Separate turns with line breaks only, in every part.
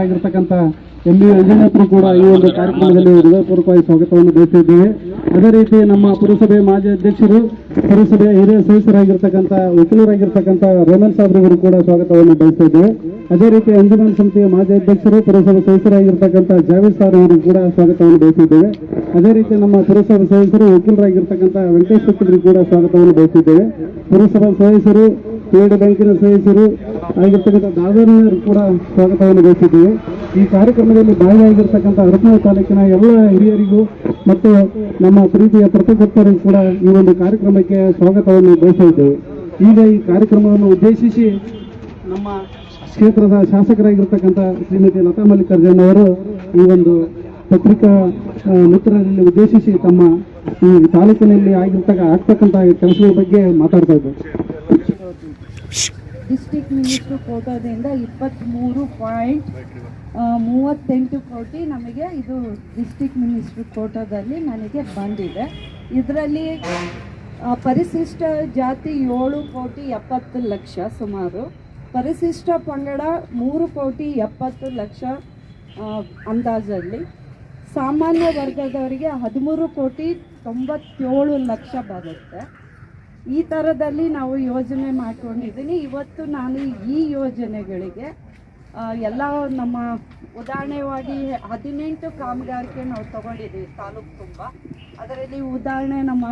ಅಧ್ಯಕ್ಷರಾಗಿರ್ತಕ್ಕಂಥ M B ಕೂಡ ಈ ಒಂದು ಕಾರ್ಯಕ್ರಮದಲ್ಲಿ ಹೃದಯಪೂರ್ವಕವಾಗಿ ಸ್ವಾಗತವನ್ನು ಬಯಸಿದ್ದೇವೆ ಅದೇ ರೀತಿ ನಮ್ಮ ಪುರಸಭೆ ಮಾಜಿ ಅಧ್ಯಕ್ಷರು ಪುರಸಭೆ ಹಿರಿಯ ಸದಸ್ಯರಾಗಿರ್ತಕ್ಕಂಥ, ವಕೀಲರಾಗಿರ್ತಕ್ಕಂಥ ರೋಮನ್ ಸಾಬ್ರಿಗರು ಕೂಡ ಸ್ವಾಗತವನ್ನು ಬಯಸ್ತಾ ಇದ್ದೇವೆ ಅದೇ ರೀತಿ ಅಂಜುಮನ್ ಸಮಿತಿಯ ಮಾಜಿ ಅಧ್ಯಕ್ಷರು, ಪುರಸಭೆ ಸದಸ್ಯರಾಗಿರ್ತಕ್ಕಂಥ ಜಾವೇದ್ ಸಾರ್ ಅವರು ಕೂಡ ಸ್ವಾಗತವನ್ನು ಬಯಸಿದ್ದೇವೆ. ಅದೇ ರೀತಿ ನಮ್ಮ ಪುರಸಭೆ ಸದಸ್ಯರು, ವಕೀಲರಾಗಿರ್ತಕ್ಕಂಥ ವೆಂಕಟೇಶ್ ಕೂಡ ಸ್ವಾಗತವನ್ನು ಬಯಸಿದ್ದೇವೆ. ಪುರಸಭಾ ಸದಸ್ಯರು ಪೇಡ್ ಬ್ಯಾಂಕಿನ ಸದಸ್ಯರು ಆಗಿರ್ತಕ್ಕಂಥ ದಾದರಿಯರು ಕೂಡ ಸ್ವಾಗತವನ್ನು ಬಯಸಿದ್ದೇವೆ ಈ ಕಾರ್ಯಕ್ರಮದಲ್ಲಿ ಭಾಗಿಯಾಗಿರ್ತಕ್ಕಂಥ ಹರಪನೂರು ತಾಲೂಕಿನ ಎಲ್ಲ ಹಿರಿಯರಿಗೂ ಮತ್ತು ನಮ್ಮ ಪ್ರೀತಿಯ ಪ್ರತಿಕರ್ತರಿಗೂ ಕೂಡ ಈ ಒಂದು ಕಾರ್ಯಕ್ರಮಕ್ಕೆ ಸ್ವಾಗತವನ್ನು ಬಯಸಿದ್ದೇವೆ ಈಗ ಈ ಕಾರ್ಯಕ್ರಮವನ್ನು ಉದ್ದೇಶಿಸಿ ನಮ್ಮ ಕ್ಷೇತ್ರದ ಶಾಸಕರಾಗಿರ್ತಕ್ಕಂಥ ಶ್ರೀಮತಿ ಲತಾ ಮಲ್ಲಿಕಾರ್ಜುನ್ ಅವರು ಈ ಒಂದು ಪತ್ರಿಕಾ ಮಿತ್ರರಲ್ಲಿ ಉದ್ದೇಶಿಸಿ ತಮ್ಮ ಈ ತಾಲೂಕಿನಲ್ಲಿ ಆಗಿರ್ತಕ್ಕ, ಆಗ್ತಕ್ಕಂಥ ಕೆಲಸದ ಬಗ್ಗೆ ಮಾತಾಡ್ತಾ ಇದ್ದಾರೆ.
ಡಿಸ್ಟಿಕ್ ಮಿನಿಸ್ಟ್ರು ಕೋಟಾದಿಂದ ಇಪ್ಪತ್ತ್ಮೂರು ಪಾಯಿಂಟ್ ಮೂವತ್ತೆಂಟು ಕೋಟಿ ನಮಗೆ ಇದು ಡಿಸ್ಟಿಕ್ ಮಿನಿಸ್ಟ್ರು ಕೋಟಾದಲ್ಲಿ ನನಗೆ ಬಂದಿದೆ. ಇದರಲ್ಲಿ ಪರಿಶಿಷ್ಟ ಜಾತಿ ಏಳು ಕೋಟಿ ಎಪ್ಪತ್ತು ಲಕ್ಷ ಸುಮಾರು. ಪರಿಶಿಷ್ಟ ಪಂಗಡ ಮೂರು ಕೋಟಿ ಎಪ್ಪತ್ತು ಲಕ್ಷ ಅಂದಾಜಲ್ಲಿ. ಸಾಮಾನ್ಯ ವರ್ಗದವರಿಗೆ ಹದಿಮೂರು ಕೋಟಿ ತೊಂಬತ್ತೇಳು ಲಕ್ಷ ಬರುತ್ತೆ. ಈ ಥರದಲ್ಲಿ ನಾವು ಯೋಜನೆ ಮಾಡ್ಕೊಂಡಿದ್ದೀನಿ. ಇವತ್ತು ನಾನು ಈ ಯೋಜನೆಗಳಿಗೆ ಎಲ್ಲ ನಮ್ಮ ಉದಾಹರಣೆವಾಗಿ ಹದಿನೆಂಟು ಕಾಮಗಾರಿಕೆ ನಾವು ತಗೊಂಡಿದ್ದೀವಿ ತಾಲೂಕು ತುಂಬ. ಅದರಲ್ಲಿ ಉದಾಹರಣೆ ನಮ್ಮ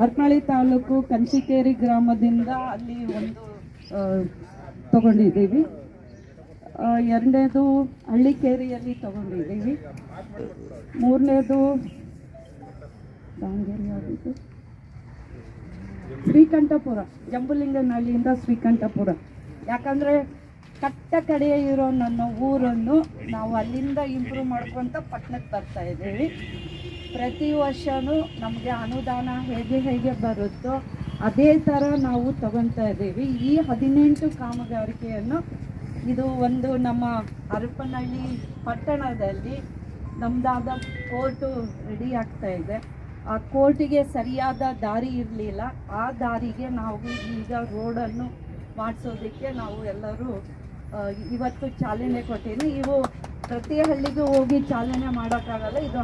ಹರ್ಕಳಿ ತಾಲೂಕು ಕಂಚಿಕೇರಿ ಗ್ರಾಮದಿಂದ ಅಲ್ಲಿ ಒಂದು ತಗೊಂಡಿದ್ದೀವಿ. ಎರಡನೇದು ಹಳ್ಳಿಕೇರಿಯಲ್ಲಿ ತಗೊಂಡಿದ್ದೀವಿ. ಮೂರನೇದು ದಾವಣಗೆರೆ ಯಾವುದು ಶ್ರೀಕಂಠಪುರ, ಜಂಬುಲಿಂಗನಹಳ್ಳಿಯಿಂದ ಶ್ರೀಕಂಠಪುರ. ಯಾಕಂದರೆ ಕಟ್ಟ ಕಡೆಯ ಇರೋ ನನ್ನ ಊರನ್ನು ನಾವು ಅಲ್ಲಿಂದ ಇಂಪ್ರೂವ್ ಮಾಡ್ಕೊತ ಪಟ್ಟಣಕ್ಕೆ ಬರ್ತಾ ಇದ್ದೀವಿ. ಪ್ರತಿ ವರ್ಷವೂ ನಮಗೆ ಅನುದಾನ ಹೇಗೆ ಹೇಗೆ ಬರುತ್ತೋ ಅದೇ ಥರ ನಾವು ತಗೊತಾ ಇದ್ದೀವಿ. ಈ ಹದಿನೆಂಟು ಕಾಮಗಾರಿಕೆಯನ್ನು ಇದು ಒಂದು ನಮ್ಮ ಹರಪನಹಳ್ಳಿ ಪಟ್ಟಣದಲ್ಲಿ ನಮ್ಮದಾದ ಕೋರ್ಟು ರೆಡಿ ಆಗ್ತಾ ಇದೆ. ಆ ಕೋರ್ಟಿಗೆ ಸರಿಯಾದ ದಾರಿ ಇರಲಿಲ್ಲ. ಆ ದಾರಿಗೆ ನಾವು ಈಗ ರೋಡನ್ನು ಮಾಡಿಸೋದಕ್ಕೆ ನಾವು ಎಲ್ಲರೂ ಇವತ್ತು ಚಾಲನೆ ಕೊಟ್ಟೀನಿ. ಇವು ಪ್ರತಿ ಹಳ್ಳಿಗೂ ಹೋಗಿ ಚಾಲನೆ ಮಾಡೋಕ್ಕಾಗಲ್ಲ. ಇದು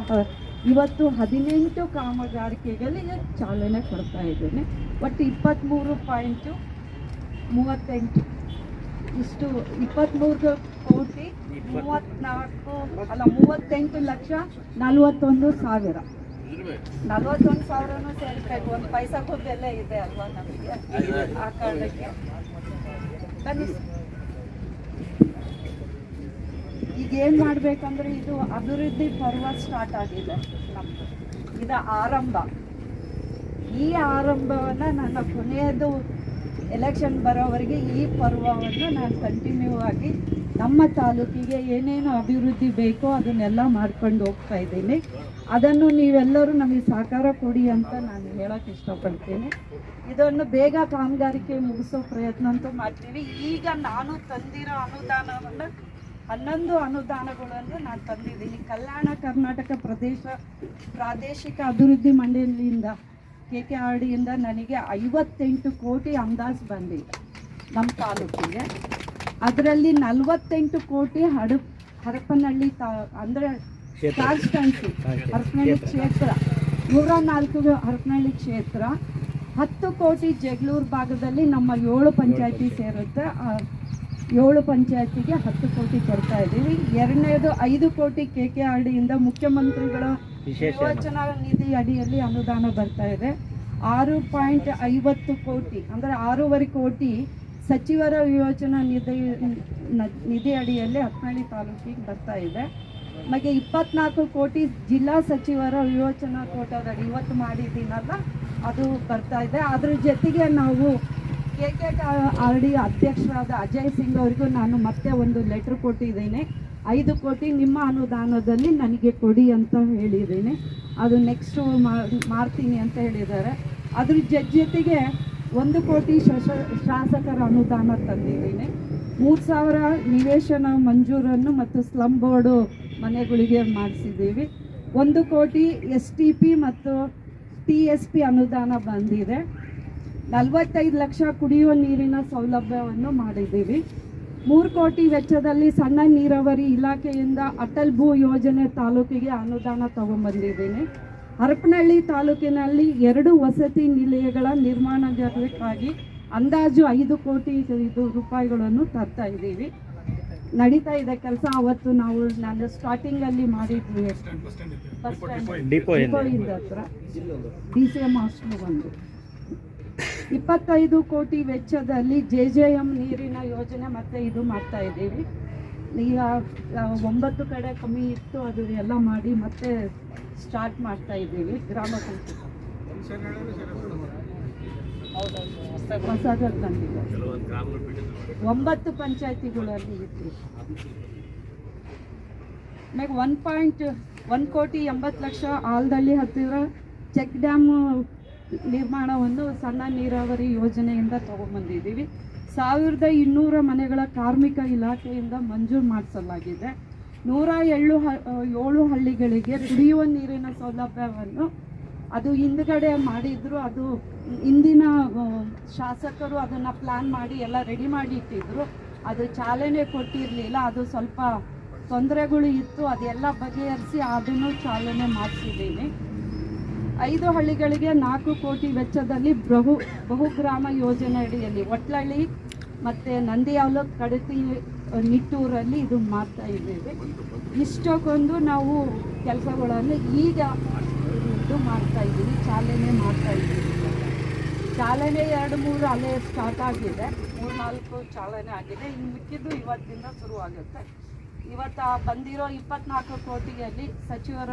ಇವತ್ತು ಹದಿನೆಂಟು ಕಾಮಗಾರಿಕೆಗಳಿಗೆ ಚಾಲನೆ ಕೊಡ್ತಾ ಇದ್ದೀನಿ. ಒಟ್ಟು ಇಪ್ಪತ್ತ್ಮೂರು ಪಾಯಿಂಟು ಮೂವತ್ತೆಂಟು. ಇಷ್ಟು ಇಪ್ಪತ್ತ್ಮೂರು ಕೋಟಿ, ಮೂವತ್ತ್ನಾಲ್ಕು, ಅಲ್ಲ ಮೂವತ್ತೆಂಟು ಲಕ್ಷ ನಲವತ್ತೊಂದು ಸಾವಿರ. ನಲವತ್ತೊಂದು ಸಾವಿರನೂ ಸೇರಿಸ್ಬೇಕು ಒಂದು ಪೈಸಾಗೂ ಬೆಲೆ ಇದೆ ಅಲ್ವಾ ನಮಗೆ? ಆ ಕಾರಣಕ್ಕೆ. ಬನ್ನಿ. ಈಗ ಏನ್ ಮಾಡ್ಬೇಕಂದ್ರೆ ಇದು ಅಭಿವೃದ್ಧಿ ಪರ್ವ ಸ್ಟಾರ್ಟ್ ಆಗಿದೆ ನಮ್ಮದು ಇದು ಆರಂಭ. ಈ ಆರಂಭವನ್ನ ನನ್ನ ಕೊನೆಯದು ಎಲೆಕ್ಷನ್ ಬರೋವರೆಗೆ ಈ ಪರ್ವವನ್ನು ನಾನು ಕಂಟಿನ್ಯೂ ಆಗಿ ನಮ್ಮ ತಾಲೂಕಿಗೆ ಏನೇನು ಅಭಿವೃದ್ಧಿ ಬೇಕೋ ಅದನ್ನೆಲ್ಲ ಮಾಡ್ಕೊಂಡು ಹೋಗ್ತಾ ಇದ್ದೀನಿ. ಅದನ್ನು ನೀವೆಲ್ಲರೂ ನಮಗೆ ಸಹಕಾರ ಕೊಡಿ ಅಂತ ನಾನು ಹೇಳೋಕ್ಕೆ ಇಷ್ಟಪಡ್ತೀನಿ. ಇದನ್ನು ಬೇಗ ಕಾಮಗಾರಿಕೆ ಮುಗಿಸೋ ಪ್ರಯತ್ನ ಅಂತೂ ಮಾಡ್ತೀವಿ. ಈಗ ನಾನು ತಂದಿರೋ ಅನುದಾನವನ್ನು, ಹನ್ನೊಂದು ಅನುದಾನಗಳನ್ನು ನಾನು ತಂದಿದ್ದೀನಿ. ಕಲ್ಯಾಣ ಕರ್ನಾಟಕ ಪ್ರದೇಶ ಪ್ರಾದೇಶಿಕ ಅಭಿವೃದ್ಧಿ ಮಂಡಳಿಯಿಂದ ಕೆ ಕೆ ಆರ್ ಡಿಯಿಂದ ನನಗೆ ಐವತ್ತೆಂಟು ಕೋಟಿ ಅಂದಾಜು ಬಂದಿದೆ ನಮ್ಮ ತಾಲೂಕಿಗೆ. ಅದರಲ್ಲಿ ನಲವತ್ತೆಂಟು ಕೋಟಿ ಹಡ ಹರಪನಹಳ್ಳಿ ತಾ ಅಂದರೆ ಕಾನ್ಸ್ಟನ್ಸಿ ಹರಪನಹಳ್ಳಿ ಕ್ಷೇತ್ರ. ನೂರ ನಾಲ್ಕು ಹರಪನಹಳ್ಳಿ ಕ್ಷೇತ್ರ. ಹತ್ತು ಕೋಟಿ ಜಗಳೂರು ಭಾಗದಲ್ಲಿ ನಮ್ಮ ಏಳು ಪಂಚಾಯತಿ ಸೇರುತ್ತೆ. ಏಳು ಪಂಚಾಯತಿಗೆ ಹತ್ತು ಕೋಟಿ ಕೊಡ್ತಾ ಇದ್ದೀವಿ. ಎರಡನೇದು ಐದು ಕೋಟಿ ಕೆ ಕೆ ಆರ್ ಡಿಯಿಂದ ಮುಖ್ಯಮಂತ್ರಿಗಳ ಯೋಜನಾ ನಿಧಿ ಅಡಿಯಲ್ಲಿ ಅನುದಾನ ಬರ್ತಾ ಇದೆ. ಆರು ಪಾಯಿಂಟ್ ಐವತ್ತು ಕೋಟಿ, ಅಂದರೆ ಆರೂವರೆ ಕೋಟಿ ಸಚಿವರ ಯೋಜನಾ ನಿಧಿ ನಿಧಿ ಅಡಿಯಲ್ಲಿ ಹತ್ತನಹಳ್ಳಿ ತಾಲೂಕಿಗೆ ಬರ್ತಾ ಇದೆ. ನಮಗೆ ಇಪ್ಪತ್ನಾಲ್ಕು ಕೋಟಿ ಜಿಲ್ಲಾ ಸಚಿವರ ಯೋಜನಾ ಕೋಟದಡಿ ಇವತ್ತು ಮಾಡಿದ್ದೀನಲ್ಲ ಅದು ಬರ್ತಾ ಇದೆ. ಅದ್ರ ಜೊತೆಗೆ ನಾವು ಕೆ ಕೆ ಆರ್ ಡಿ ಅಧ್ಯಕ್ಷರಾದ ಅಜಯ್ ಸಿಂಗ್ ಅವರಿಗೂ ನಾನು ಮತ್ತೆ ಒಂದು ಲೆಟ್ರ್ ಕೊಟ್ಟಿದ್ದೇನೆ. ಐದು ಕೋಟಿ ನಿಮ್ಮ ಅನುದಾನದಲ್ಲಿ ನನಗೆ ಕೊಡಿ ಅಂತ ಹೇಳಿದ್ದೀನಿ. ಅದು ನೆಕ್ಸ್ಟು ಮಾಡ್ತೀನಿ ಅಂತ ಹೇಳಿದ್ದಾರೆ. ಅದ್ರ ಜೊತೆಗೆ ಒಂದು ಕೋಟಿ ಶಶ ಶಾಸಕರ ಅನುದಾನ ತಂದಿದ್ದೀನಿ. ಮೂರು ಸಾವಿರ ನಿವೇಶನ ಮಂಜೂರನ್ನು ಮತ್ತು ಸ್ಲಮ್ ಬೋರ್ಡು ಮನೆಗಳಿಗೆ ಮಾಡಿಸಿದ್ದೀವಿ. ಒಂದು ಕೋಟಿ ಎಸ್ ಟಿ ಪಿ ಮತ್ತು ಟಿ ಎಸ್ ಪಿ ಅನುದಾನ ಬಂದಿದೆ. ನಲವತ್ತೈದು ಲಕ್ಷ ಕುಡಿಯುವ ನೀರಿನ ಸೌಲಭ್ಯವನ್ನು ಮಾಡಿದ್ದೀವಿ. ಮೂರು ಕೋಟಿ ವೆಚ್ಚದಲ್ಲಿ ಸಣ್ಣ ನೀರಾವರಿ ಇಲಾಖೆಯಿಂದ ಅಟಲ್ ಭೂ ಯೋಜನೆ ತಾಲೂಕಿಗೆ ಅನುದಾನ ತಗೊಂಡ್ಬಂದಿದ್ದೀನಿ ಹರಪನಹಳ್ಳಿ ತಾಲೂಕಿನಲ್ಲಿ ಎರಡು ವಸತಿ ನಿಲಯಗಳ ನಿರ್ಮಾಣಕ್ಕಾಗಿ ಅಂದಾಜು ಐದು ಕೋಟಿ ಇದು ರೂಪಾಯಿಗಳನ್ನು ತರ್ತಾ ಇದ್ದೀವಿ. ನಡೀತಾ ಇದೆ ಕೆಲಸ. ಅವತ್ತು ನಾವು ನಾನು ಸ್ಟಾರ್ಟಿಂಗಲ್ಲಿ ಮಾಡಿದ್ವಿ.
ಡಿಪೋ
ಇಂದ ಹತ್ರ. ಡಿ ಸಿ ಎಂ ಹಾಸ್ಟೆಲ್ ಒಂದು. ಇಪ್ಪತ್ತೈದು ಕೋಟಿ ವೆಚ್ಚದಲ್ಲಿ ಜೆ ಜೆ ಎಂ ನೀರಿನ ಯೋಜನೆ ಮತ್ತೆ ಇದು ಮಾಡ್ತಾ ಇದ್ದೀವಿ. ಈಗ ಒಂಬತ್ತು ಕಡೆ ಕಮ್ಮಿ ಇತ್ತು, ಅದು ಎಲ್ಲ ಮಾಡಿ ಮತ್ತೆ ಸ್ಟಾರ್ಟ್ ಮಾಡ್ತಾ ಇದ್ದೀವಿ, ಗ್ರಾಮ ಪಂಚಾಯತ್ ಹೊಸದಾಗಿ ಬಂದಿದೆ. ಒಂಬತ್ತು ಪಂಚಾಯತಿಗಳಲ್ಲಿ ಇತ್ತು ಆಮೇಲೆ ಒನ್ ಪಾಯಿಂಟ್ ಒನ್ ಕೋಟಿ ಎಂಬತ್ತು ಲಕ್ಷ ಆಲ್ದಳ್ಳಿ ಹತ್ತಿರ ಚೆಕ್ ಡ್ಯಾಮ್ ನಿರ್ಮಾಣವನ್ನು ಸಣ್ಣ ನೀರಾವರಿ ಯೋಜನೆಯಿಂದ ತಗೊಂಬಂದಿದ್ದೀವಿ. ಸಾವಿರದ ಇನ್ನೂರ ಮನೆಗಳ ಕಾರ್ಮಿಕ ಇಲಾಖೆಯಿಂದ ಮಂಜೂರು ಮಾಡಿಸಲಾಗಿದೆ. ನೂರ ಏಳು ಹ ಏಳು ಹಳ್ಳಿಗಳಿಗೆ ಕುಡಿಯುವ ನೀರಿನ ಸೌಲಭ್ಯವನ್ನು ಅದು ಹಿಂದ್ಗಡೆ ಮಾಡಿದ್ರು ಅದು ಇಂದಿನ ಆ, ಶಾಸಕರು ಅದನ್ನು ಪ್ಲ್ಯಾನ್ ಮಾಡಿ ಎಲ್ಲ ರೆಡಿ ಮಾಡಿ ಇಟ್ಟಿದ್ರು. ಅದು ಚಾಲನೆ ಕೊಟ್ಟಿರಲಿಲ್ಲ ಅದು ಸ್ವಲ್ಪ ತೊಂದರೆಗಳು ಇತ್ತು ಅದೆಲ್ಲ ಬಗೆಹರಿಸಿ ಅದನ್ನು ಚಾಲನೆ ಮಾಡಿಸಿದ್ದೀನಿ. ಐದು ಹಳ್ಳಿಗಳಿಗೆ ನಾಲ್ಕು ಕೋಟಿ ವೆಚ್ಚದಲ್ಲಿ ಬಹು ಬಹುಗ್ರಾಮ ಯೋಜನೆ ಅಡಿಯಲ್ಲಿ ಒಟ್ಲಳ್ಳಿ ಮತ್ತು ಅವಲೋಕ್ ಕಡತಿ ನಿಟ್ಟೂರಲ್ಲಿ ಇದು ಮಾಡ್ತಾ ಇದ್ದೇವೆ. ಇಷ್ಟಕ್ಕೊಂದು ನಾವು ಕೆಲಸಗಳನ್ನು ಈಗ ಇದು ಮಾಡ್ತಾ ಇದ್ದೀವಿ, ಚಾಲನೆ ಮಾಡ್ತಾ ಇದ್ದೀವಿ. ಚಾಲನೆ ಎರಡು ಮೂರು ಅಲೆ ಸ್ಟಾರ್ಟ್ ಆಗಿದೆ, ಮೂರು ನಾಲ್ಕು ಚಾಲನೆ ಆಗಿದೆ. ಇನ್ನು ಮಿಕ್ಕಿದ್ದು ಇವತ್ತಿಂದ ಶುರು ಆಗುತ್ತೆ. ಇವತ್ತು ಬಂದಿರೋ ಇಪ್ಪತ್ನಾಲ್ಕು ಕೋಟಿಯಲ್ಲಿ ಸಚಿವರ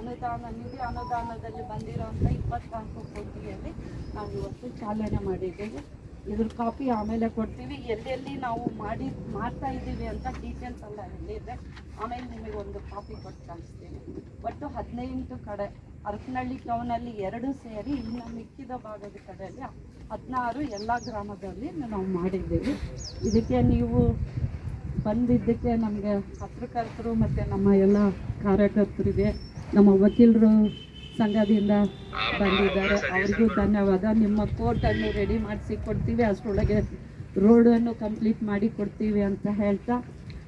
ಅನುದಾನ, ನಿಧಿ ಅನುದಾನದಲ್ಲಿ ಬಂದಿರೋಂಥ ಇಪ್ಪತ್ನಾಲ್ಕು ಕೋಟಿಯಲ್ಲಿ ನಾವು ಇವತ್ತು ಚಾಲನೆ ಮಾಡಿದ್ದೇವೆ. ಇದ್ರ ಕಾಪಿ ಆಮೇಲೆ ಕೊಡ್ತೀವಿ. ಎಲ್ಲೆಲ್ಲಿ ನಾವು ಮಾಡಿ, ಮಾಡ್ತಾ ಇದ್ದೀವಿ ಅಂತ ಡೀಟೇಲ್ಸ್ ಎಲ್ಲ ಎಲ್ಲಿದೆ, ಆಮೇಲೆ ನಿಮಗೆ ಒಂದು ಕಾಪಿ ಕೊಟ್ಟು ಕಳಿಸ್ತೀನಿ. ಒಟ್ಟು ಹದಿನೆಂಟು ಕಡೆ ಅರಪನಹಳ್ಳಿ ಟೌನಲ್ಲಿ ಎರಡು ಸೇರಿ ಇನ್ನು ಮಿಕ್ಕಿದ ಭಾಗದ ಕಡೆಯಲ್ಲಿ ಹದಿನಾರು ಎಲ್ಲ ಗ್ರಾಮದಲ್ಲಿ ನಾವು ಮಾಡಿದ್ದೀವಿ. ಇದಕ್ಕೆ ನೀವು ಬಂದಿದ್ದಕ್ಕೆ ನಮಗೆ ಪತ್ರಕರ್ತರು ಮತ್ತು ನಮ್ಮ ಎಲ್ಲ ಕಾರ್ಯಕರ್ತರಿಗೆ, ನಮ್ಮ ವಕೀಲರು ಸಂಘದಿಂದ ಬಂದಿದ್ದಾರೆ. ಅವ್ರಿಗೂ ಧನ್ಯವಾದ. ನಿಮ್ಮ ಕೋರ್ಟನ್ನು ರೆಡಿ ಮಾಡಿಸಿ ಕೊಡ್ತೀವಿ ಅಷ್ಟರೊಳಗೆ ರೋಡನ್ನು ಕಂಪ್ಲೀಟ್ ಮಾಡಿ ಕೊಡ್ತೀವಿ ಅಂತ ಹೇಳ್ತಾ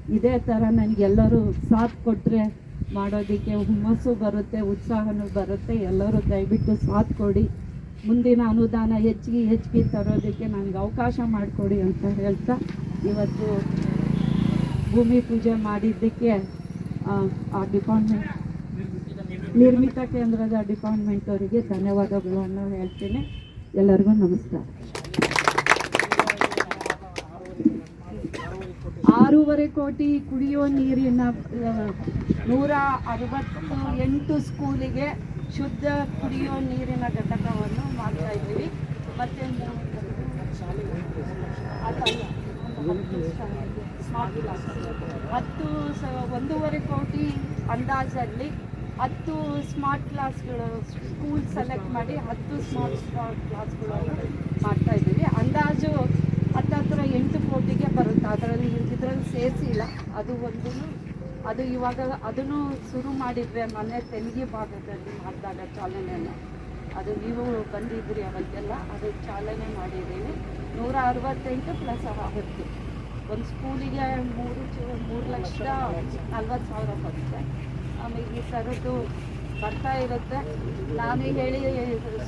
ಇದೇ ಥರ ನನಗೆಲ್ಲರೂ ಸಾಥ್ ಕೊಟ್ಟರೆ ಮಾಡೋದಕ್ಕೆ ಹುಮ್ಮಸ್ಸು ಬರುತ್ತೆ ಉತ್ಸಾಹನೂ ಬರುತ್ತೆ. ಎಲ್ಲರೂ ದಯವಿಟ್ಟು ಸಾಥ್ ಕೊಡಿ. ಮುಂದಿನ ಅನುದಾನ ಹೆಚ್ಚಿಗೆ ಹೆಚ್ಚಿಗೆ ತರೋದಕ್ಕೆ ನನಗೆ ಅವಕಾಶ ಮಾಡಿಕೊಡಿ ಅಂತ ಹೇಳ್ತಾ ಇವತ್ತು ಭೂಮಿ ಪೂಜೆ ಮಾಡಿದ್ದಕ್ಕೆ ಆ, ಆ ಡಿಪಾರ್ಟ್ಮೆಂಟ್ ನಿರ್ಮಿತ ಕೇಂದ್ರದ ಡಿಪಾರ್ಟ್ಮೆಂಟ್ ಅವರಿಗೆ ಧನ್ಯವಾದಗಳನ್ನು ಹೇಳ್ತೀನಿ. ಎಲ್ಲರಿಗೂ ನಮಸ್ಕಾರ. ಆರೂವರೆ ಕೋಟಿ ಕುಡಿಯುವ ನೀರಿನ ನೂರ ಅರವತ್ತು ಎಂಟು ಸ್ಕೂಲಿಗೆ ಶುದ್ಧ ಕುಡಿಯುವ ನೀರಿನ ಘಟಕವನ್ನು ಮಾಡ್ತಾ ಇದ್ದೀವಿ. ಮತ್ತೆ ಹತ್ತು ಸ, ಒಂದೂವರೆ ಕೋಟಿ ಅಂದಾಜಲ್ಲಿ ಹತ್ತು ಸ್ಮಾರ್ಟ್ ಕ್ಲಾಸ್ಗಳು ಸ್ಕೂಲ್ ಸೆಲೆಕ್ಟ್ ಮಾಡಿ ಹತ್ತು ಸ್ಮಾರ್ಟ್ ಸ್ಮಾರ್ಟ್ ಕ್ಲಾಸ್ಗಳನ್ನು ಮಾಡ್ತಾ ಇದ್ದೀವಿ. ಅಂದಾಜು ಹತ್ತತ್ರ ಎಂಟು ಕೋಟಿಗೆ ಬರುತ್ತೆ. ಅದರಲ್ಲಿ ಇದರಲ್ಲಿ ಸೇರಿಸಿಲ್ಲ ಅದು ಒಂದು ಅದು ಇವಾಗ ಅದನ್ನು ಶುರು ಮಾಡಿದ್ರೆ ಮನೆ ತೆಲುಗಿ ಭಾಗದಲ್ಲಿ ಮಾಡಿದಾಗ ಚಾಲನೆಯನ್ನು. ಅದು ನೀವು ಬಂದಿದ್ರಿ ಅವತ್ತೆಲ್ಲ, ಅದು ಚಾಲನೆ ಮಾಡಿದ್ದೀನಿ. ನೂರ ಅರವತ್ತೆಂಟು ಪ್ಲಸ್ ಆಗುತ್ತೆ ಒಂದು ಸ್ಕೂಲಿಗೆ ಮೂರು ಚು- ಮೂರು ಲಕ್ಷದ ನಲ್ವತ್ತು ಸಾವಿರ ಬರುತ್ತೆ ಆಮೇಲೆ ಈ ಥರದ್ದು ಬರ್ತಾ ಇರುತ್ತೆ ನಾನು ಹೇಳಿ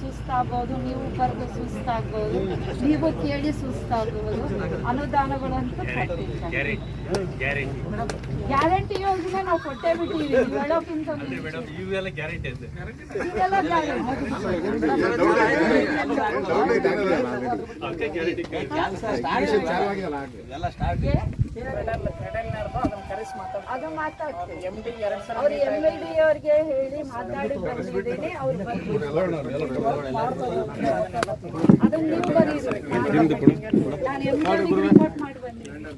ಸುಸ್ತಾಗ್ಬೋದು ನೀವು ಬರೆದು ಸುಸ್ತಾಗ್ಬೋದು ನೀವು ಕೇಳಿ ಸುಸ್ತಾಗ್ಬೋದು ಅನುದಾನಗಳಂತೂ ಗ್ಯಾರಂಟಿ ಯೋಜನೆ ನಾವು ಕೊಟ್ಟೇ ಬಿಟ್ಟಿದ್ದೀವಿ ಹೇಳೋಕ್ಕಿಂತ
ಗ್ಯಾರಂಟಿ
ಅದು ಮಾತಾಡ್ತೀವಿ. ಅವ್ರು ಎಂ ಎಲ್ ಡಿ ಅವ್ರಿಗೆ ಹೇಳಿ ಮಾತಾಡಿ ಬಂದಿದ್ದೀನಿ ಅವ್ರು ಅದನ್ನ ನೀವು ಬರೀರಿ ನಾನು ಎಂ ಎಲ್ ಡಿ ರಿಪೋರ್ಟ್ ಮಾಡಿ ಬಂದಿದ್ದೀನಿ.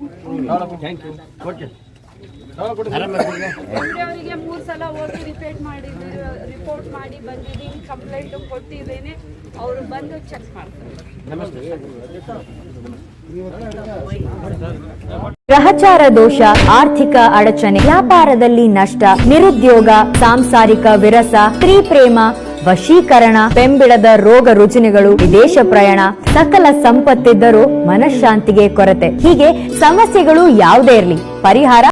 ಅವರಿಗೆ ಮೂರು ಸಲ ಹೋಗಿ ರಿಪೇಟ್ ರಿಪೋರ್ಟ್ ಮಾಡಿ ಬಂದಿದ್ದೀನಿ ಕಂಪ್ಲೇಂಟ್ ಕೊಟ್ಟಿದ್ದೇನೆ. ಅವರು ಬಂದು ಚೆಕ್ ಮಾಡ್ತಾರೆ.
ಗ್ರಹಚಾರ ದೋಷ, ಆರ್ಥಿಕ ಅಡಚಣೆ, ವ್ಯಾಪಾರದಲ್ಲಿ ನಷ್ಟ, ನಿರುದ್ಯೋಗ, ಸಾಂಸಾರಿಕ ವಿರಸ, ಸ್ತ್ರೀ ಪ್ರೇಮ, ವಶೀಕರಣ, ಬೆಂಬಿಡದ ರೋಗ ರುಜಿನಗಳು, ವಿದೇಶ ಪ್ರಯಾಣ, ಸಕಲ ಸಂಪತ್ತಿದ್ದರೂ ಮನಃಶಾಂತಿಗೆ ಕೊರತೆ. ಹೀಗೆ ಸಮಸ್ಯೆಗಳು ಯಾವುದೇ ಇರಲಿ, ಪರಿಹಾರ